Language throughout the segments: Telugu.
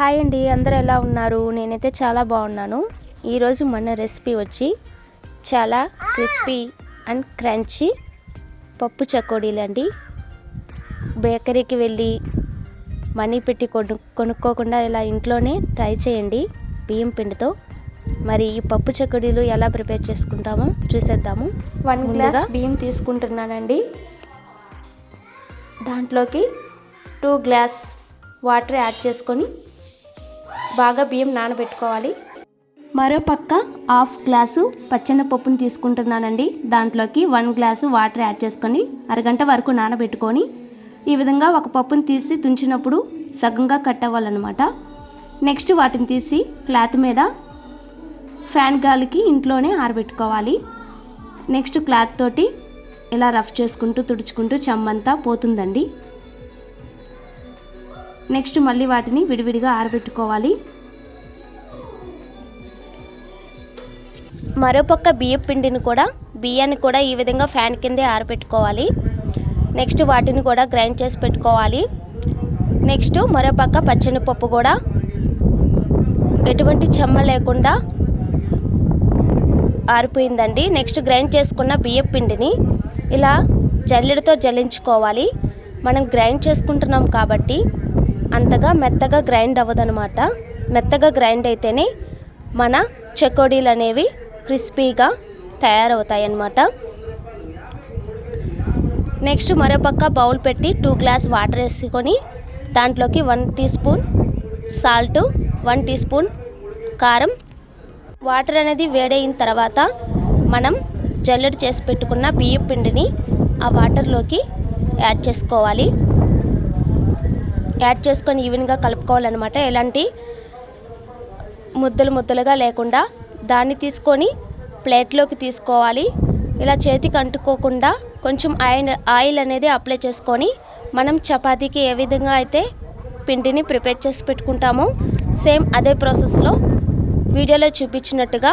హాయ్ అండి అందరూ ఎలా ఉన్నారు? నేనైతే చాలా బాగున్నాను. ఈరోజు మన రెసిపీ వచ్చి చాలా క్రిస్పీ అండ్ క్రంచీ పప్పు చకోడీలు అండి. బేకరీకి వెళ్ళి మనీ పెట్టి కొను కొనుక్కోకుండా ఇలా ఇంట్లోనే ట్రై చేయండి బియ్యం పిండితో. మరి ఈ పప్పు చకోడీలు ఎలా ప్రిపేర్ చేసుకుంటామో చూసేద్దాము. వన్ గ్లాస్ బియ్యం తీసుకుంటున్నానండి. దాంట్లోకి టూ గ్లాస్ వాటర్ యాడ్ చేసుకొని బాగా బియ్యం నానబెట్టుకోవాలి. మరో పక్క హాఫ్ గ్లాసు పచ్చని పప్పుని తీసుకుంటున్నానండి. దాంట్లోకి వన్ గ్లాసు వాటర్ యాడ్ చేసుకొని అరగంట వరకు నానబెట్టుకొని ఈ విధంగా ఒక పప్పుని తీసి తుంచినప్పుడు సగంగా కట్ అవ్వాలన్నమాట. నెక్స్ట్ వాటిని తీసి క్లాత్ మీద ఫ్యాన్ గాలికి ఇంట్లోనే ఆరబెట్టుకోవాలి. నెక్స్ట్ క్లాత్ తోటి ఇలా రఫ్ చేసుకుంటూ తుడుచుకుంటూ చెమ్మంతా పోతుందండి. నెక్స్ట్ మళ్ళీ వాటిని విడివిడిగా ఆరబెట్టుకోవాలి. మరోపక్క బియ్యం పిండిని కూడా బియ్యాన్ని కూడా ఈ విధంగా ఫ్యాన్ కిందే ఆరబెట్టుకోవాలి. నెక్స్ట్ వాటిని కూడా గ్రైండ్ చేసి పెట్టుకోవాలి. నెక్స్ట్ మరోపక్క పచ్చనిపప్పు కూడా. ఎటువంటి చెమ్మ లేకుండా ఆరిపోయిందండి. నెక్స్ట్ గ్రైండ్ చేసుకున్న బియ్యం పిండిని ఇలా జల్లెడతో జల్లించుకోవాలి. మనం గ్రైండ్ చేసుకుంటున్నాం కాబట్టి అంతగా మెత్తగా గ్రైండ్ అవ్వదనమాట మెత్తగా గ్రైండ్ అయితేనే మన చెకోడీలు అనేవి క్రిస్పీగా తయారవుతాయి అన్నమాట నెక్స్ట్ మరోపక్క బౌల్ పెట్టి టూ గ్లాస్ వాటర్ వేసుకొని దాంట్లోకి one teaspoon salt one teaspoon కారం. వాటర్ అనేది వేడైన తర్వాత మనం జల్లెడ చేసి పెట్టుకున్న బియ్యం పిండిని ఆ వాటర్లోకి యాడ్ చేసుకోవాలి. యాడ్ చేసుకొని ఈవెన్గా కలుపుకోవాలన్నమాట. ఎలాంటి ముద్దలు ముద్దలుగా లేకుండా దాన్ని తీసుకొని ప్లేట్లోకి తీసుకోవాలి. ఇలా చేతికి అంటుకోకుండా కొంచెం ఆయిల్ ఆయిల్ అనేది అప్లై చేసుకొని మనం చపాతీకి ఏ విధంగా అయితే పిండిని ప్రిపేర్ చేసి పెట్టుకుంటామో సేమ్ అదే ప్రాసెస్లో వీడియోలో చూపించినట్టుగా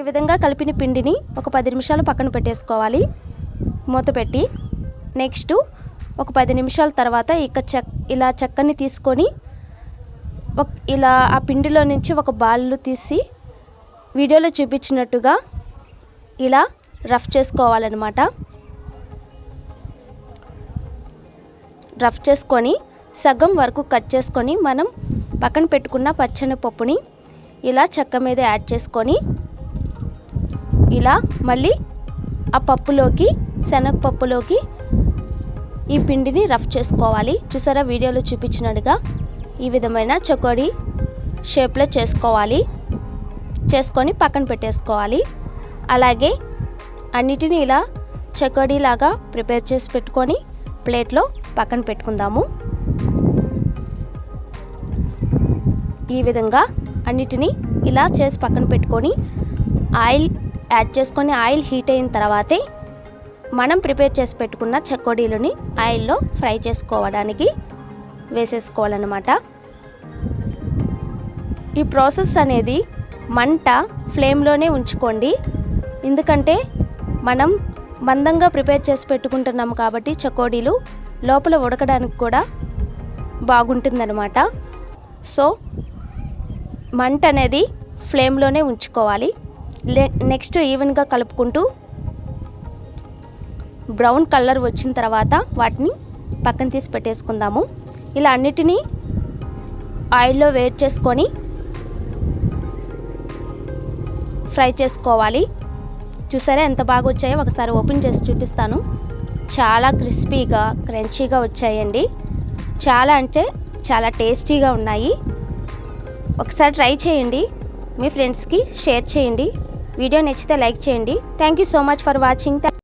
ఈ విధంగా కలిపిన పిండిని ఒక పది నిమిషాలు పక్కన పెట్టేసుకోవాలి. మూత పెట్టి నెక్స్ట్ ఒక పది నిమిషాల తర్వాత ఇక చెక్ ఇలా చెక్కని తీసుకొని ఒక ఇలా ఆ పిండిలో నుంచి ఒక బాల్లు తీసి వీడియోలో చూపించినట్టుగా ఇలా రఫ్ చేసుకోవాలన్నమాట. రఫ్ చేసుకొని సగం వరకు కట్ చేసుకొని మనం పక్కన పెట్టుకున్న పచ్చని పప్పుని ఇలా చెక్క మీద యాడ్ చేసుకొని ఇలా మళ్ళీ ఆ పప్పులోకి శనగపప్పులోకి ఈ పిండిని రఫ్ చేసుకోవాలి. చూసారా? వీడియోలో చూపించినట్టుగా ఈ విధమైన చకోడి షేప్లో చేసుకోవాలి. చేసుకొని పక్కన పెట్టేసుకోవాలి. అలాగే అన్నిటిని ఇలా చకోడీలాగా ప్రిపేర్ చేసి పెట్టుకొని ప్లేట్లో పక్కన పెట్టుకుందాము. ఈ విధంగా అన్నిటినీ ఇలా చేసి పక్కన పెట్టుకొని ఆయిల్ యాడ్ చేసుకొని ఆయిల్ హీట్ అయిన తర్వాతే మనం ప్రిపేర్ చేసి పెట్టుకున్న చెక్కోడీలని ఆయిల్లో ఫ్రై చేసుకోవడానికి వేసేసుకోవాలన్నమాట. ఈ ప్రాసెస్ అనేది మంట ఫ్లేమ్లోనే ఉంచుకోండి. ఎందుకంటే మనం మందంగా ప్రిపేర్ చేసి పెట్టుకుంటున్నాము కాబట్టి చకోడీలు లోపల ఉడకడానికి కూడా బాగుంటుందన్నమాట. సో మంట అనేది ఫ్లేమ్లోనే ఉంచుకోవాలి. నెక్స్ట్ ఈవెన్గా కలుపుకుంటూ బ్రౌన్ కలర్ వచ్చిన తర్వాత వాటిని పక్కన తీసి పెట్టేసుకుందాము. ఇలా అన్నిటినీ ఆయిల్లో వేట్ చేసుకొని ఫ్రై చేసుకోవాలి. చూసారా ఎంత బాగా వచ్చాయో? ఒకసారి ఓపెన్ చేసి చూపిస్తాను. చాలా క్రిస్పీగా క్రంచీగా వచ్చాయండి. చాలా అంటే చాలా టేస్టీగా ఉన్నాయి. ఒకసారి ట్రై చేయండి. మీ ఫ్రెండ్స్కి షేర్ చేయండి. వీడియో నచ్చితే లైక్ చేయండి. Thank you so much for watching